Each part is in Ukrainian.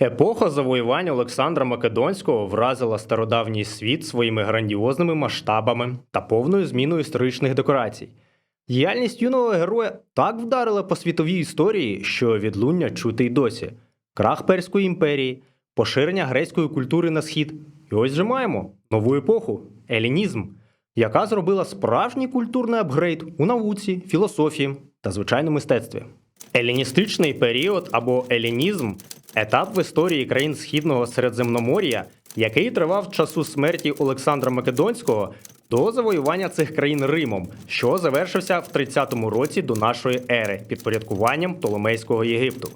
Епоха завоювання Олександра Македонського вразила стародавній світ своїми грандіозними масштабами та повною зміною історичних декорацій. Діяльність юного героя так вдарила по світовій історії, що відлуння чути й досі: крах Перської імперії, поширення грецької культури на схід. І ось же маємо нову епоху елінізм, яка зробила справжній культурний апгрейд у науці, філософії та звичайному мистецтві. Еліністичний період або елінізм етап в історії країн Східного Середземномор'я, який тривав часу смерті Олександра Македонського до завоювання цих країн Римом, що завершився в 30-му році до нашої ери підпорядкуванням Толомейського Єгипту.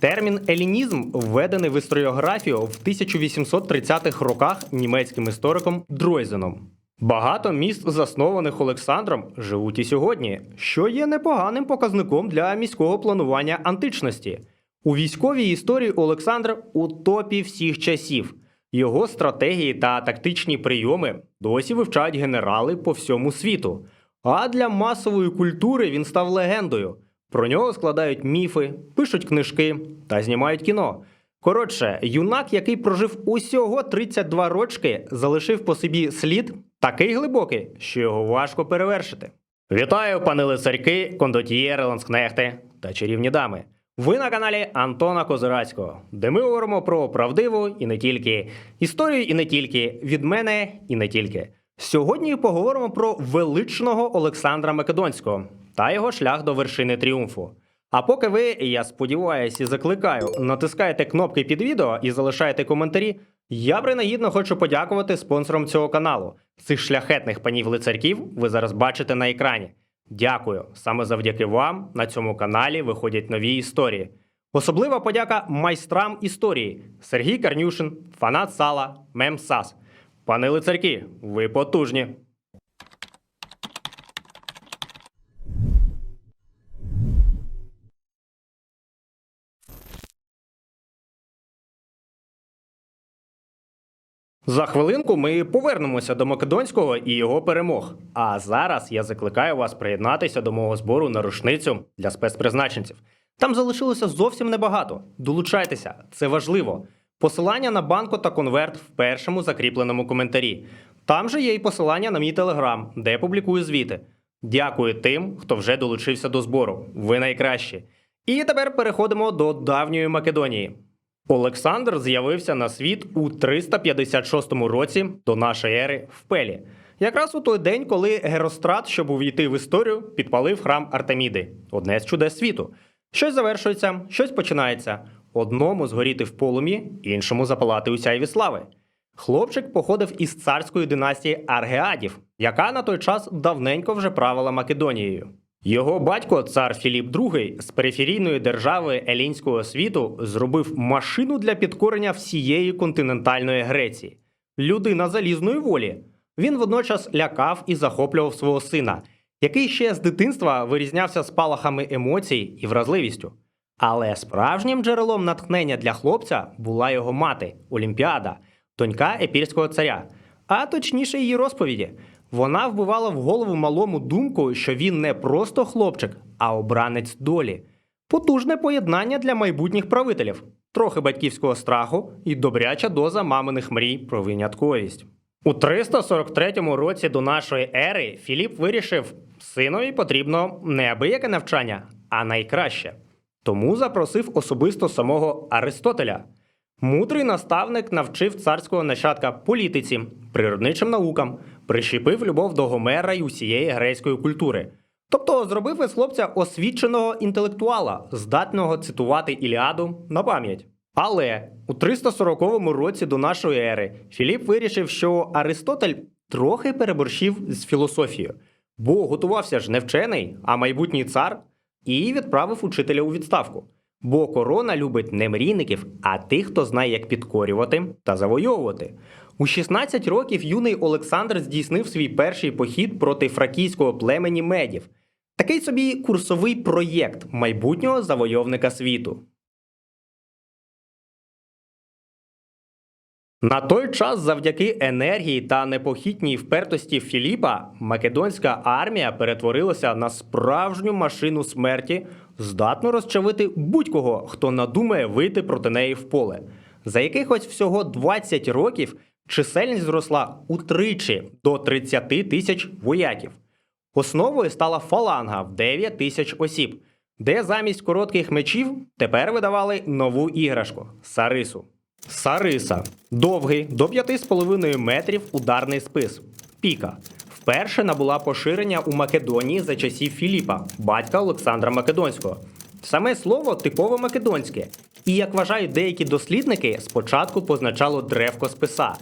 Термін елінізм введений в історіографію в 1830-х роках німецьким істориком Дройзеном. Багато міст, заснованих Олександром, живуть і сьогодні, що є непоганим показником для міського планування античності. У військовій історії Олександр у топі всіх часів. Його стратегії та тактичні прийоми досі вивчають генерали по всьому світу. А для масової культури він став легендою. Про нього складають міфи, пишуть книжки та знімають кіно. Коротше, юнак, який прожив усього 32 рочки, залишив по собі слід такий глибокий, що його важко перевершити. Вітаю, пане лицарьки, кондотьєри, ланскнехти та чарівні дами. Ви на каналі Антона Козирацького, де ми говоримо про правдиву і не тільки історію, і не тільки від мене, і не тільки. Сьогодні поговоримо про величного Олександра Македонського та його шлях до вершини тріумфу. А поки ви, я сподіваюся і закликаю, натискаєте кнопки під відео і залишаєте коментарі, я принагідно хочу подякувати спонсорам цього каналу. Цих шляхетних панів лицарків ви зараз бачите на екрані. Дякую. Саме завдяки вам на цьому каналі виходять нові історії. Особлива подяка майстрам історії Сергій Карнюшин, фанат сала, Мем Сас. Пане лицарки, ви потужні. За хвилинку ми повернемося до Македонського і його перемог. А зараз я закликаю вас приєднатися до мого збору на рушницю для спецпризначенців. Там залишилося зовсім небагато. Долучайтеся, це важливо. Посилання на банку та конверт в першому закріпленому коментарі. Там же є і посилання на мій телеграм, де я публікую звіти. Дякую тим, хто вже долучився до збору. Ви найкращі. І тепер переходимо до давньої Македонії. Олександр з'явився на світ у 356 році до нашої ери в Пелі. Якраз у той день, коли Герострат, щоб увійти в історію, підпалив храм Артеміди одне з чудес світу. Щось завершується, щось починається. Одному згоріти в полум'ї, іншому запалати у сяйві слави. Хлопчик походив із царської династії Аргеадів, яка на той час давненько вже правила Македонією. Його батько, цар Філіп II, з периферійної держави елінського світу зробив машину для підкорення всієї континентальної Греції. Людина залізної волі. Він водночас лякав і захоплював свого сина, який ще з дитинства вирізнявся спалахами емоцій і вразливістю. Але справжнім джерелом натхнення для хлопця була його мати Олімпіада, донька епірського царя, а точніше її розповіді. Вона вбивала в голову малому думку, що він не просто хлопчик, а обранець долі. Потужне поєднання для майбутніх правителів, трохи батьківського страху і добряча доза маминих мрій про винятковість. У 343 році до нашої ери Філіп вирішив, синові потрібно не абияке навчання, а найкраще. Тому запросив особисто самого Аристотеля. Мудрий наставник навчив царського нащадка політиці, природничим наукам, прищепив любов до Гомера й усієї грецької культури. Тобто зробив із хлопця освіченого інтелектуала, здатного цитувати Іліаду на пам'ять. Але у 340 році до нашої ери Філіп вирішив, що Аристотель трохи переборщив з філософією, бо готувався ж не вчений, а майбутній цар, і відправив учителя у відставку. Бо корона любить не мрійників, а тих, хто знає, як підкорювати та завойовувати. У 16 років юний Олександр здійснив свій перший похід проти фракійського племені медів. Такий собі курсовий проєкт майбутнього завойовника світу. На той час, завдяки енергії та непохитній впертості Філіпа, македонська армія перетворилася на справжню машину смерті, здатну розчавити будь-кого, хто надумає вийти проти неї в поле. За якихось всього 20 років чисельність зросла утричі до 30 тисяч вояків. Основою стала фаланга в 9 тисяч осіб, де замість коротких мечів тепер видавали нову іграшку сарису. Сариса довгий до 5,5 метрів ударний спис. Піка. Вперше набула поширення у Македонії за часів Філіпа, батька Олександра Македонського. Саме слово типово македонське, і як вважають деякі дослідники, спочатку позначало древко списа.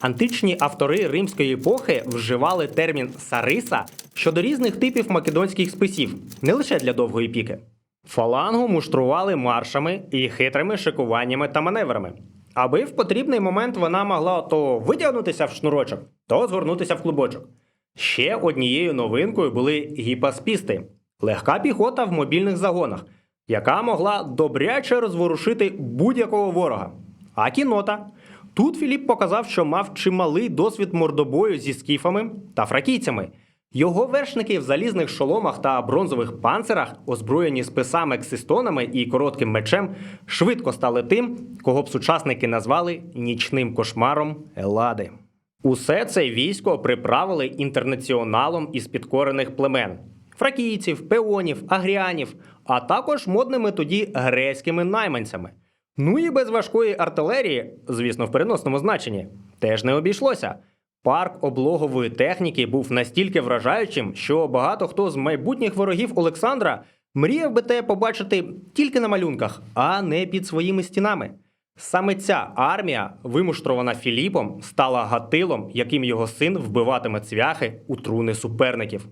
Античні автори римської епохи вживали термін сариса щодо різних типів македонських списів, не лише для довгої піки. Фалангу муштрували маршами і хитрими шикуваннями та маневрами, аби в потрібний момент вона могла то витягнутися в шнурочок, то згорнутися в клубочок. Ще однією новинкою були гіпаспісти легка піхота в мобільних загонах, яка могла добряче розворушити будь-якого ворога. А кінота. Тут Філіп показав, що мав чималий досвід мордобою зі скіфами та фракійцями. Його вершники в залізних шоломах та бронзових панцирах, озброєні списами ксистонами і коротким мечем, швидко стали тим, кого б сучасники назвали нічним кошмаром Елади. Усе це військо приправили інтернаціоналом із підкорених племен фракійців, пеонів, агріанів, а також модними тоді грецькими найманцями. Ну і без важкої артилерії, звісно, в переносному значенні, теж не обійшлося. Парк облогової техніки був настільки вражаючим, що багато хто з майбутніх ворогів Олександра мріяв би те побачити тільки на малюнках, а не під своїми стінами. Саме ця армія, вимуштрована Філіпом, стала гатилом, яким його син вбиватиме цвяхи у труни суперників.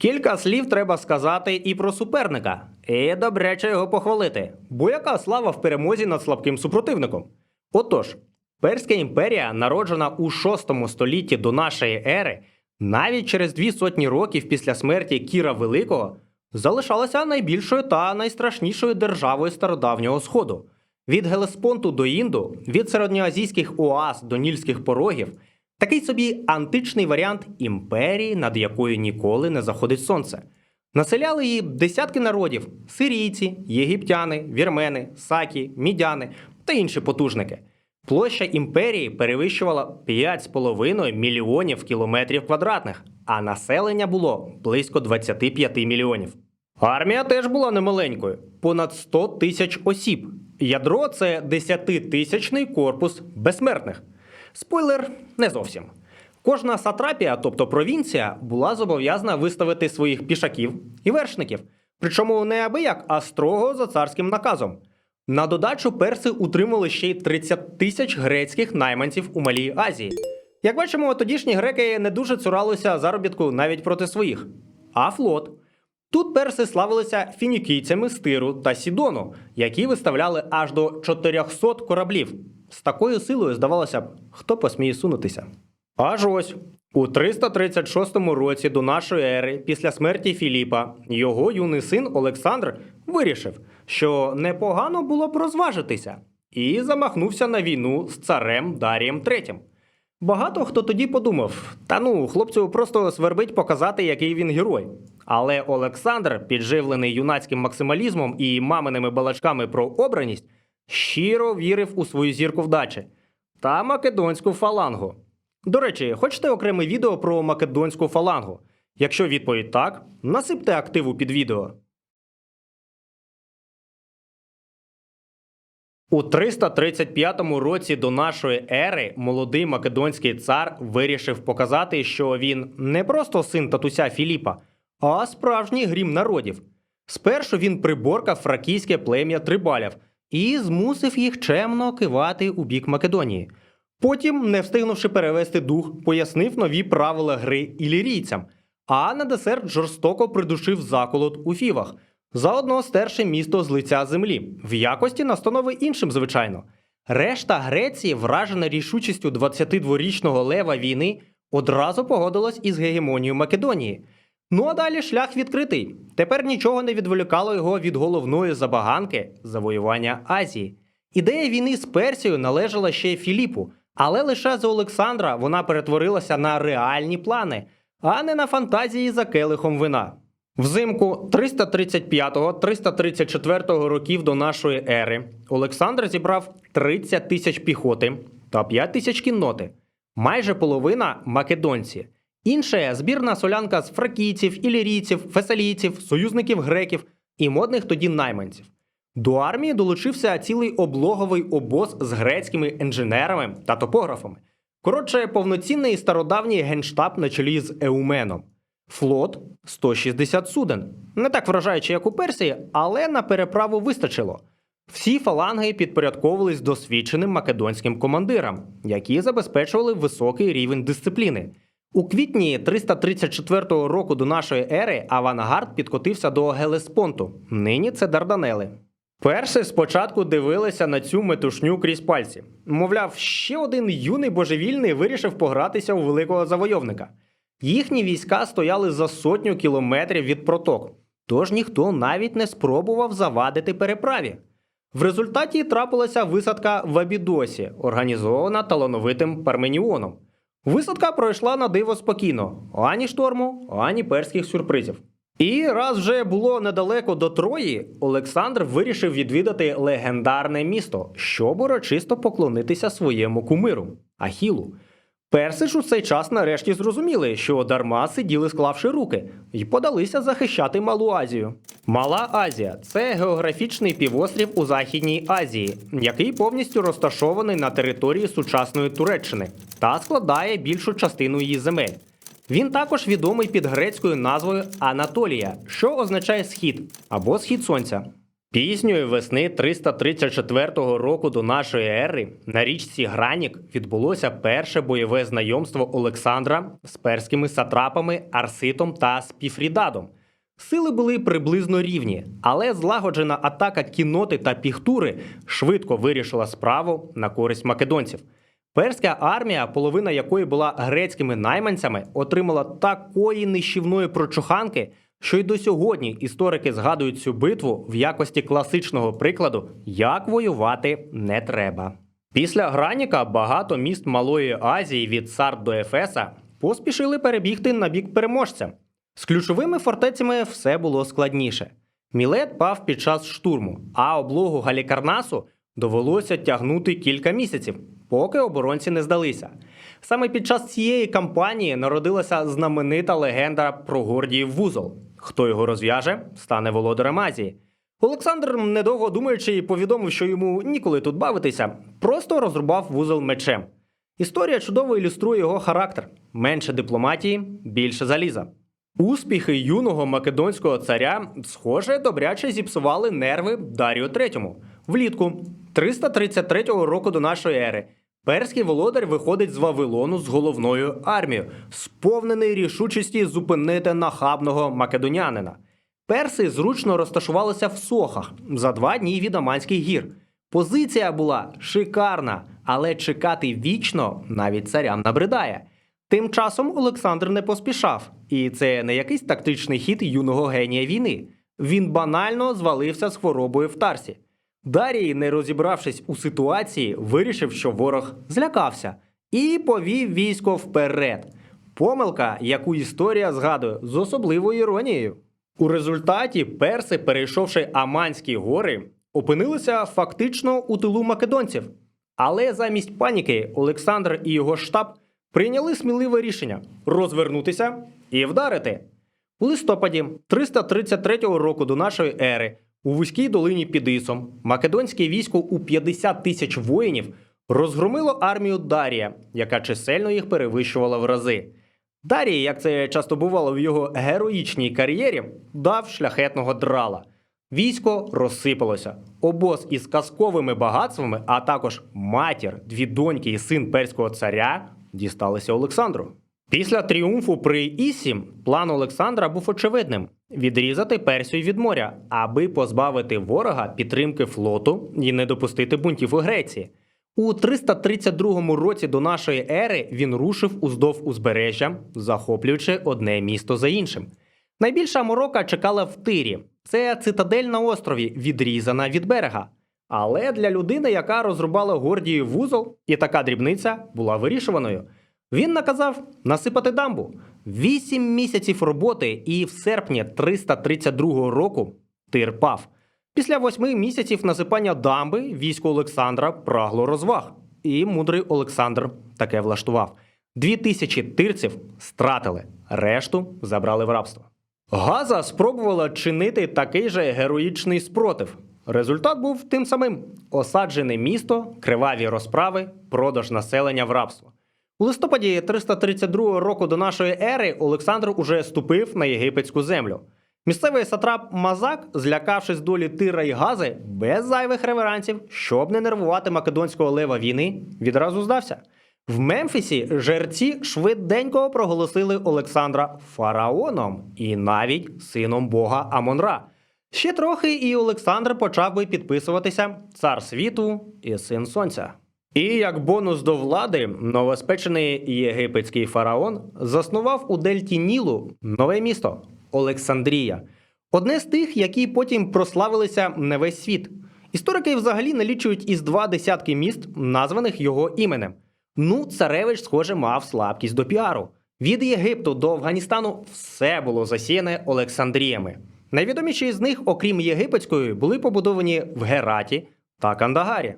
Кілька слів треба сказати і про суперника, і добряче його похвалити, бо яка слава в перемозі над слабким супротивником. Отож, Перська імперія, народжена у VI столітті до нашої ери, навіть через дві сотні років після смерті Кіра Великого, залишалася найбільшою та найстрашнішою державою стародавнього сходу. Від Гелеспонту до Інду, від середньоазійських оаз до нільських порогів, такий собі античний варіант імперії, над якою ніколи не заходить сонце. Населяли її десятки народів: сирійці, єгиптяни, вірмени, сакі, мідяни та інші потужники. Площа імперії перевищувала 5,5 мільйонів кілометрів квадратних, а населення було близько 25 мільйонів. Армія теж була немаленькою понад 100 тисяч осіб. Ядро це 10-тисячний корпус безсмертних. Спойлер не зовсім. Кожна сатрапія, тобто провінція, була зобов'язана виставити своїх пішаків і вершників, причому не абияк, а строго за царським наказом. На додачу перси утримали ще й 30 тисяч грецьких найманців у Малій Азії. Як бачимо, тодішні греки не дуже цуралися заробітку навіть проти своїх. А флот. Тут перси славилися фінікійцями з Тиру та Сідону, які виставляли аж до 400 кораблів. З такою силою, здавалося б, хто посміє сунутися. Аж ось у 336 році до нашої ери, після смерті Філіпа, його юний син Олександр вирішив, що непогано було б розважитися, і замахнувся на війну з царем Дарієм III. Багато хто тоді подумав: та ну, хлопцю просто свербить показати, який він герой. Але Олександр, підживлений юнацьким максималізмом і маминими балачками про обраність, щиро вірив у свою зірку вдачі та македонську фалангу. До речі, хочете окреме відео про македонську фалангу? Якщо відповідь так, насипте активу під відео. У 335 році до нашої ери молодий македонський цар вирішив показати, що він не просто син татуся Філіпа, а справжній грім народів. Спершу він приборкав фракійське плем'я трибалів і змусив їх чемно кивати у бік Македонії. Потім, не встигнувши перевести дух, пояснив нові правила гри ілірійцям, а на десерт жорстоко придушив заколот у фівах, заодно стерши місто з лиця землі, в якості настанови іншим, звичайно. Решта Греції, вражена рішучістю 22-річного лева війни, одразу погодилась із гегемонією Македонії. Ну а далі шлях відкритий. Тепер нічого не відволікало його від головної забаганки завоювання Азії. Ідея війни з Персією належала ще Філіпу, але лише за Олександра вона перетворилася на реальні плани, а не на фантазії за келихом вина. Взимку 335-334 років до нашої ери Олександр зібрав 30 тисяч піхоти та 5 тисяч кінноти. Майже половина македонці. Інша збірна солянка з фракійців, ілірійців, фесалійців, союзників греків і модних тоді найманців. До армії долучився цілий облоговий обоз з грецькими інженерами та топографами. Коротше, повноцінний стародавній генштаб на чолі з Еуменом. Флот 160 суден. Не так вражаючи, як у Персії, але на переправу вистачило. Всі фаланги підпорядковувались досвідченим македонським командирам, які забезпечували високий рівень дисципліни. У квітні 334 року до нашої ери авангард підкотився до Гелеспонту. Нині це Дарданели. Перси спочатку дивилися на цю метушню крізь пальці. Мовляв, ще один юний божевільний вирішив погратися у великого завойовника. Їхні війська стояли за сотню кілометрів від проток, тож ніхто навіть не спробував завадити переправі. В результаті трапилася висадка в Абідосі, організована талановитим Парменіоном. Висадка пройшла на диво спокійно, ані шторму, ані перських сюрпризів. І раз вже було недалеко до Трої, Олександр вирішив відвідати легендарне місто, щоб урочисто поклонитися своєму кумиру Ахілу. Перси ж у цей час нарешті зрозуміли, що дарма сиділи склавши руки, і подалися захищати Малу Азію. Мала Азія це географічний півострів у Західній Азії, який повністю розташований на території сучасної Туреччини та складає більшу частину її земель. Він також відомий під грецькою назвою Анатолія, що означає схід або схід сонця. Пізньої весни 334 року до нашої ери на річці Гранік відбулося перше бойове знайомство Олександра з перськими сатрапами Арситом та Спіфрідадом. Сили були приблизно рівні, але злагоджена атака кіноти та піхтури швидко вирішила справу на користь македонців. Перська армія, половина якої була грецькими найманцями, отримала такої нищівної прочуханки, що й до сьогодні історики згадують цю битву в якості класичного прикладу, як воювати не треба. Після Граніка багато міст Малої Азії від Сард до Ефеса поспішили перебігти на бік переможця. З ключовими фортецями все було складніше. Мілет пав під час штурму, а облогу Галікарнасу довелося тягнути кілька місяців, поки оборонці не здалися. Саме під час цієї кампанії народилася знаменита легенда про Гордіїв вузол. Хто його розв'яже, стане володарем Азії. Олександр, недовго думаючи, повідомив, що йому ніколи тут бавитися, просто розрубав вузол мечем. Історія чудово ілюструє його характер: менше дипломатії, більше заліза. Успіхи юного македонського царя, схоже, добряче зіпсували нерви Дарію III. Влітку 333 року до нашої ери перський володар виходить з Вавилону з головною армією, сповнений рішучості зупинити нахабного македонянина. Перси зручно розташувалися в Сохах за два дні від Аманських гір. Позиція була шикарна, але чекати вічно навіть царям набридає. Тим часом Олександр не поспішав, і це не якийсь тактичний хід юного генія війни. Він банально звалився з хворобою в Тарсі. Дарій, не розібравшись у ситуації, вирішив, що ворог злякався і повів військо вперед. Помилка, яку історія згадує з особливою іронією. У результаті перси, перейшовши Аманські гори, опинилися фактично у тилу македонців. Але замість паніки Олександр і його штаб прийняли сміливе рішення розвернутися і вдарити. У листопаді 333 року до нашої ери у вузькій долині під Ісом македонське військо у 50 тисяч воїнів розгромило армію Дарія, яка чисельно їх перевищувала в рази. Дарій, як це часто бувало в його героїчній кар'єрі, дав шляхетного драла. Військо розсипалося. Обоз із казковими багатствами, а також матір, дві доньки і син перського царя дісталися Олександру. Після тріумфу при Ісі план Олександра був очевидним: відрізати Персію від моря, аби позбавити ворога підтримки флоту і не допустити бунтів у Греції. У 332 році до нашої ери він рушив уздовж узбережжя, захоплюючи одне місто за іншим. Найбільша морока чекала в Тирі. Це цитадель на острові, відрізана від берега. Але для людини, яка розрубала Гордії вузол, і така дрібниця була вирішуваною. Він наказав насипати дамбу. Вісім місяців роботи, і в серпні 332 року тир пав. Після восьми місяців насипання дамби військо Олександра прагло розваг, і мудрий Олександр таке влаштував. Дві тисячі тирців стратили, решту забрали в рабство. Газа спробувала чинити такий же героїчний спротив. Результат був тим самим: осаджене місто, криваві розправи, продаж населення в рабство. У листопаді 332 року до нашої ери Олександр уже ступив на єгипетську землю. Місцевий сатрап Мазак, злякавшись долі Тира і Гази, без зайвих реверансів, щоб не нервувати македонського лева війни, відразу здався. В Мемфісі жерці швиденько проголосили Олександра фараоном і навіть сином бога Амонра. Ще трохи, і Олександр почав би підписуватися цар світу і син сонця. І як бонус до влади, новоспечений єгипетський фараон заснував у дельті Нілу нове місто Олександрія. Одне з тих, які потім прославилися на весь світ. Історики взагалі налічують із два десятки міст, названих його іменем. Ну, царевич, схоже, мав слабкість до піару. Від Єгипту до Афганістану все було засіяне Олександріями. Найвідоміші з них, окрім єгипетської, були побудовані в Гераті та Кандагарі.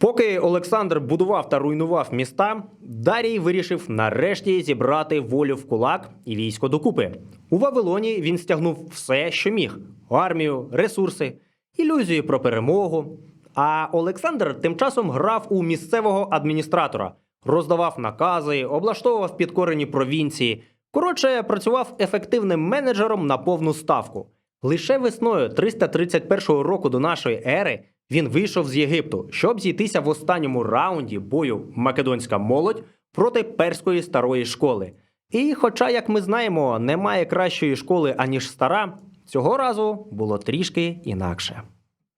Поки Олександр будував та руйнував міста, Дарій вирішив нарешті зібрати волю в кулак і військо докупи. У Вавилоні він стягнув все, що міг: армію, ресурси, ілюзії про перемогу. А Олександр тим часом грав у місцевого адміністратора, роздавав накази, облаштовував підкорені провінції. Коротше, працював ефективним менеджером на повну ставку. Лише весною 331 року до нашої ери він вийшов з Єгипту, щоб зійтися в останньому раунді бою Македонська молодь проти перської старої школи. І, хоча, як ми знаємо, немає кращої школи аніж стара, цього разу було трішки інакше.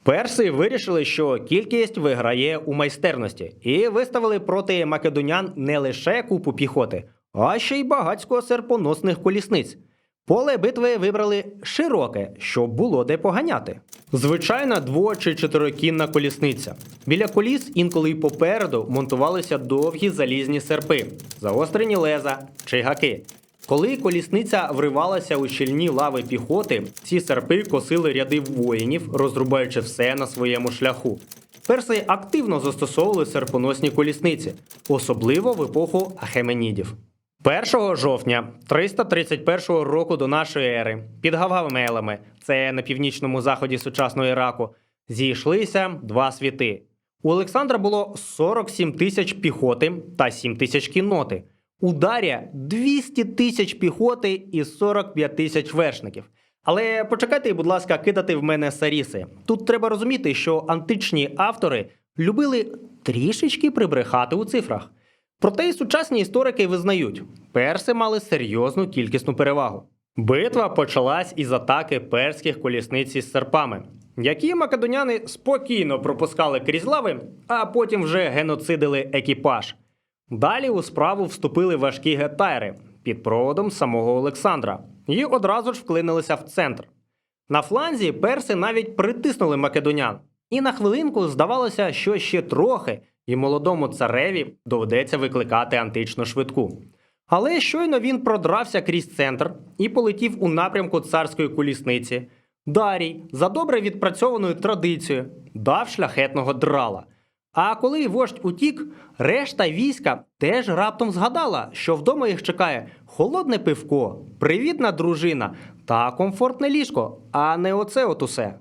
Перси вирішили, що кількість виграє у майстерності, і виставили проти македонян не лише купу піхоти, а ще й багатько серпоносних колісниць. Поле битви вибрали широке, щоб було де поганяти. Звичайна дво- чи чотирикінна колісниця. Біля коліс інколи й попереду монтувалися довгі залізні серпи, загострені леза чи гаки. Коли колісниця вривалася у щільні лави піхоти, ці серпи косили ряди воїнів, розрубаючи все на своєму шляху. Перси активно застосовували серпоносні колісниці, особливо в епоху Ахеменідів. 1 жовтня 331 року до нашої ери під Гавгамелами, це на північному заході сучасного Іраку, зійшлися два світи. У Олександра було 47 тисяч піхоти та 7 тисяч кінноти. У Дарія 200 тисяч піхоти і 45 тисяч вершників. Але почекайте, будь ласка, кидати в мене саріси. Тут треба розуміти, що античні автори любили трішечки прибрехати у цифрах. Проте й сучасні історики визнають, перси мали серйозну кількісну перевагу. Битва почалась із атаки перських колісниць із серпами, які македоняни спокійно пропускали крізь лави, а потім вже геноцидили екіпаж. Далі у справу вступили важкі гетайри під проводом самого Олександра і одразу ж вклинилися в центр. На фланзі перси навіть притиснули македонян, і на хвилинку здавалося, що ще трохи, і молодому цареві доведеться викликати античну швидку. Але щойно він продрався крізь центр і полетів у напрямку царської колісниці. Дарій, за добре відпрацьованою традицією, дав шляхетного драла. А коли вождь утік, решта війська теж раптом згадала, що вдома їх чекає холодне пивко, привітна дружина та комфортне ліжко, а не оце от усе.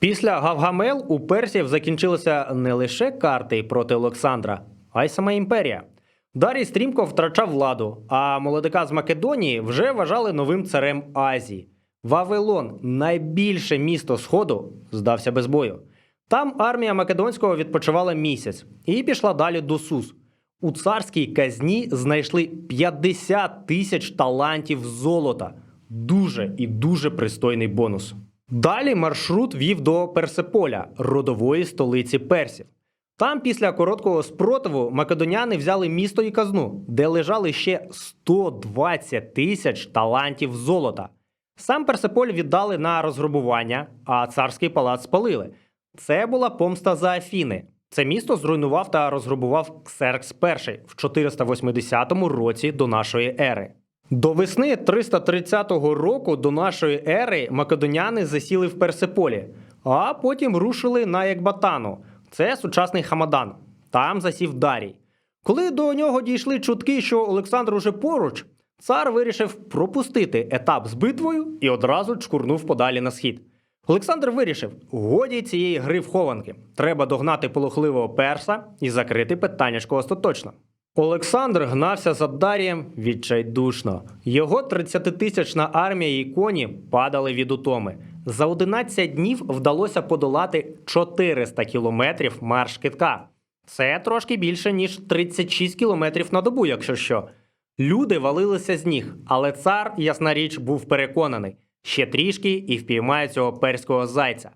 Після Гавгамел у персів закінчилися не лише карти проти Олександра, а й сама імперія. Дарій стрімко втрачав владу, а молодика з Македонії вже вважали новим царем Азії. Вавилон, найбільше місто Сходу, здався без бою. Там армія Македонського відпочивала місяць і пішла далі до Сус. У царській казні знайшли 50 тисяч талантів золота. Дуже і дуже пристойний бонус. Далі маршрут вів до Персеполя, родової столиці персів. Там, після короткого спротиву, македоняни взяли місто і казну, де лежали ще 120 тисяч талантів золота. Сам Персеполь віддали на розграбування, а царський палац спалили. Це була помста за Афіни. Це місто зруйнував та розграбував Ксеркс І в 480 році до нашої ери. До весни 330 року до нашої ери македоняни засіли в Персиполі, а потім рушили на Екбатану. Це сучасний Хамадан. Там засів Дарій. Коли до нього дійшли чутки, що Олександр уже поруч, цар вирішив пропустити етап з битвою і одразу чкурнув подалі на схід. Олександр вирішив: годі цієї гри в хованки. Треба догнати полохливого перса і закрити питаннячко остаточно. Олександр гнався за Дарієм відчайдушно. Його 30-тисячна армія і коні падали від утоми. За 11 днів вдалося подолати 400 кілометрів марш китка. Це трошки більше, ніж 36 кілометрів на добу, якщо що. Люди валилися з ніг, але цар, ясна річ, був переконаний, ще трішки і впіймає цього перського зайця.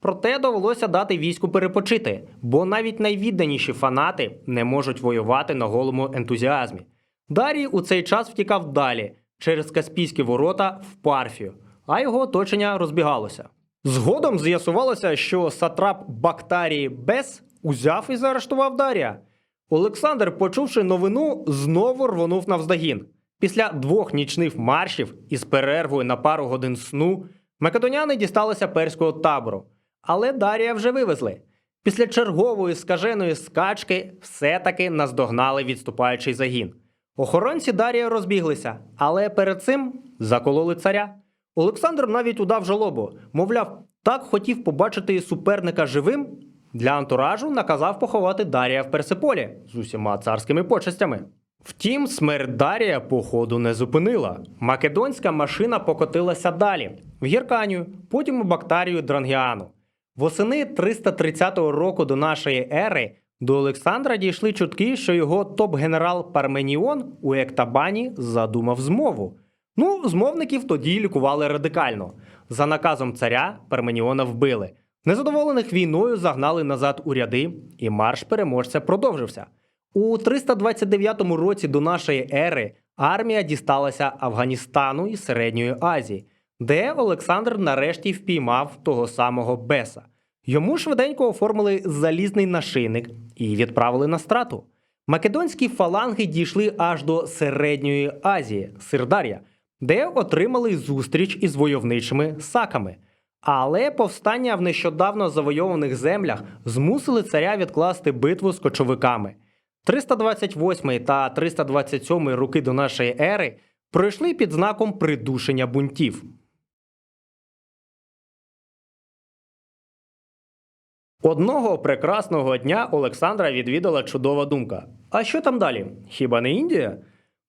Проте довелося дати війську перепочити, бо навіть найвідданіші фанати не можуть воювати на голому ентузіазмі. Дарій у цей час втікав далі через Каспійські ворота в Парфію, а його оточення розбігалося. Згодом з'ясувалося, що сатрап Бактарії Бес узяв і заарештував Дарія. Олександр, почувши новину, знову рвонув навздогін. Після двох нічних маршів із перервою на пару годин сну македоняни дісталися перського табору, але Дарія вже вивезли. Після чергової скаженої скачки все-таки наздогнали відступаючий загін. Охоронці Дарія розбіглися, але перед цим закололи царя. Олександр навіть удав жалобу, мовляв, так хотів побачити суперника живим. Для антуражу наказав поховати Дарія в Персиполі з усіма царськими почестями. Втім, смерть Дарія походу не зупинила. Македонська машина покотилася далі в Гірканію, потім у Бактарію Дрангіану. Восени 330 року до нашої ери до Олександра дійшли чутки, що його топ-генерал Парменіон у Ектабані задумав змову. Ну, змовників тоді лікували радикально. За наказом царя Парменіона вбили. Незадоволених війною загнали назад у ряди, і марш переможця продовжився. У 329 році до нашої ери армія дісталася Афганістану і Середньої Азії, де Олександр нарешті впіймав того самого Беса. Йому швиденько оформили залізний нашийник і відправили на страту. Македонські фаланги дійшли аж до Середньої Азії, Сирдар'я, де отримали зустріч із войовничими саками. Але повстання в нещодавно завойованих землях змусили царя відкласти битву з кочовиками. 328 та 327 роки до нашої ери пройшли під знаком придушення бунтів. Одного прекрасного дня Олександра відвідала чудова думка. А що там далі? Хіба не Індія?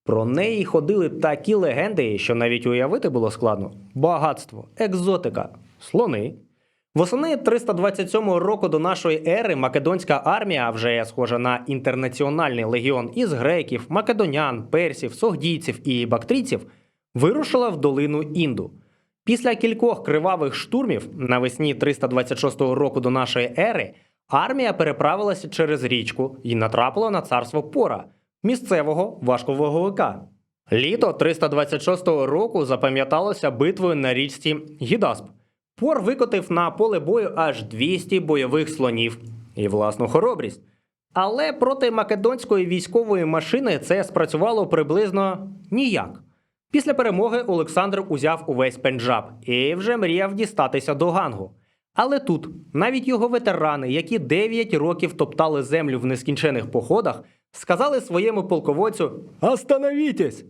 Про неї ходили такі легенди, що навіть уявити було складно: багатство, екзотика, слони. Восени 327 року до нашої ери македонська армія, вже схожа на інтернаціональний легіон із греків, македонян, персів, согдійців і бактрійців, вирушила в долину Інду. Після кількох кривавих штурмів навесні 326 року до нашої ери армія переправилася через річку і натрапила на царство Пора, місцевого важковаговика. Літо 326 року запам'яталося битвою на річці Гідасп. Пор викотив на поле бою аж 200 бойових слонів і власну хоробрість. Але проти македонської військової машини це спрацювало приблизно ніяк. Після перемоги Олександр узяв увесь Пенджаб і вже мріяв дістатися до Гангу. Але тут навіть його ветерани, які 9 років топтали землю в нескінчених походах, сказали своєму полководцю «Остановітесь!».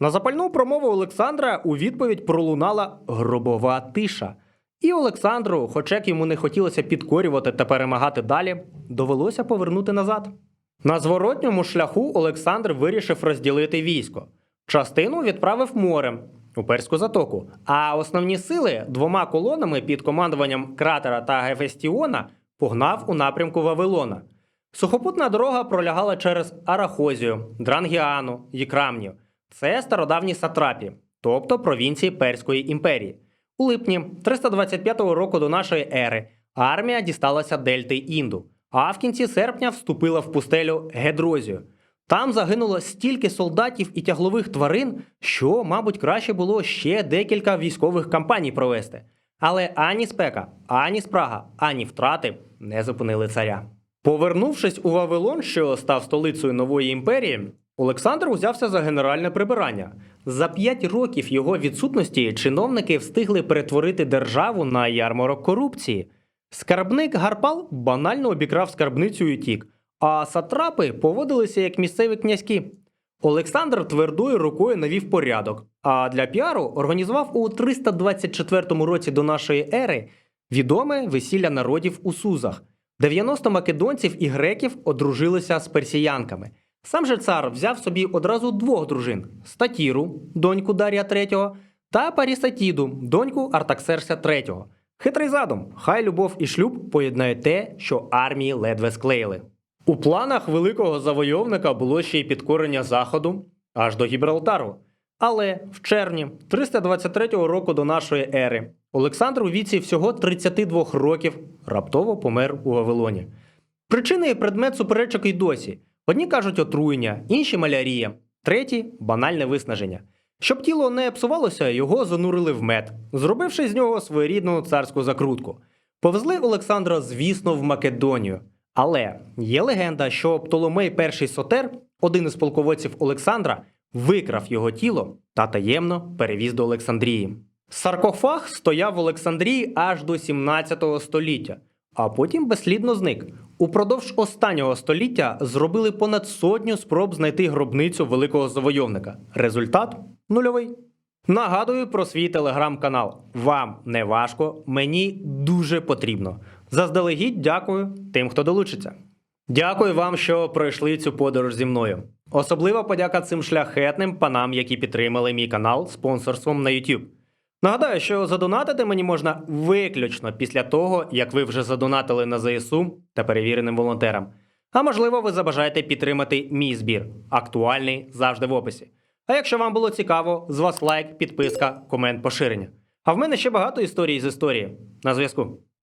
На запальну промову Олександра у відповідь пролунала гробова тиша. І Олександру, хоч як йому не хотілося підкорювати та перемагати далі, довелося повернути назад. На зворотньому шляху Олександр вирішив розділити військо. Частину відправив морем у Перську затоку, а основні сили двома колонами під командуванням кратера та Гефестіона погнав у напрямку Вавилона. Сухопутна дорога пролягала через Арахозію, Дрангіану, Єкрамнію. Це стародавні сатрапі, тобто провінції Перської імперії. У липні 325 року до нашої ери армія дісталася дельти Інду, а в кінці серпня вступила в пустелю Гедрозію. Там загинуло стільки солдатів і тяглових тварин, що, мабуть, краще було ще декілька військових кампаній провести. Але ані спека, ані спрага, ані втрати не зупинили царя. Повернувшись у Вавилон, що став столицею нової імперії, Олександр узявся за генеральне прибирання. За п'ять років його відсутності чиновники встигли перетворити державу на ярмарок корупції. Скарбник Гарпал банально обікрав скарбницю і тік, а сатрапи поводилися як місцеві князькі. Олександр твердою рукою навів порядок, а для піару організував у 324 році до нашої ери відоме весілля народів у Сузах. 90 македонців і греків одружилися з персіянками. Сам же цар взяв собі одразу двох дружин: Статіру, доньку Дарія III, та Парісатіду, доньку Артаксерся III. Хитрий задум, хай любов і шлюб поєднають те, що армії ледве склеїли. У планах великого завойовника було ще й підкорення заходу аж до Гібралтару. Але в червні 323 року до нашої ери Олександр у віці всього 32 років раптово помер у Вавилоні. Причини і предмет суперечок і досі. Одні кажуть отруєння, інші малярія, треті банальне виснаження. Щоб тіло не псувалося, його занурили в мед, зробивши з нього своєрідну царську закрутку. Повезли Олександра, звісно, в Македонію. Але є легенда, що Птоломей І Сотер, один із полководців Олександра, викрав його тіло та таємно перевіз до Олександрії. Саркофаг стояв в Олександрії аж до 17 століття, а потім безслідно зник. Упродовж останнього століття зробили понад сотню спроб знайти гробницю великого завойовника. Результат нульовий. Нагадую про свій телеграм-канал. Вам не важко, мені дуже потрібно. Заздалегідь дякую тим, хто долучиться. Дякую вам, що пройшли цю подорож зі мною. Особлива подяка цим шляхетним панам, які підтримали мій канал спонсорством на YouTube. Нагадаю, що задонатити мені можна виключно після того, як ви вже задонатили на ЗСУ та перевіреним волонтерам. А можливо, ви забажаєте підтримати мій збір, актуальний завжди в описі. А якщо вам було цікаво, з вас лайк, підписка, комент, поширення. А в мене ще багато історій з історії. На зв'язку.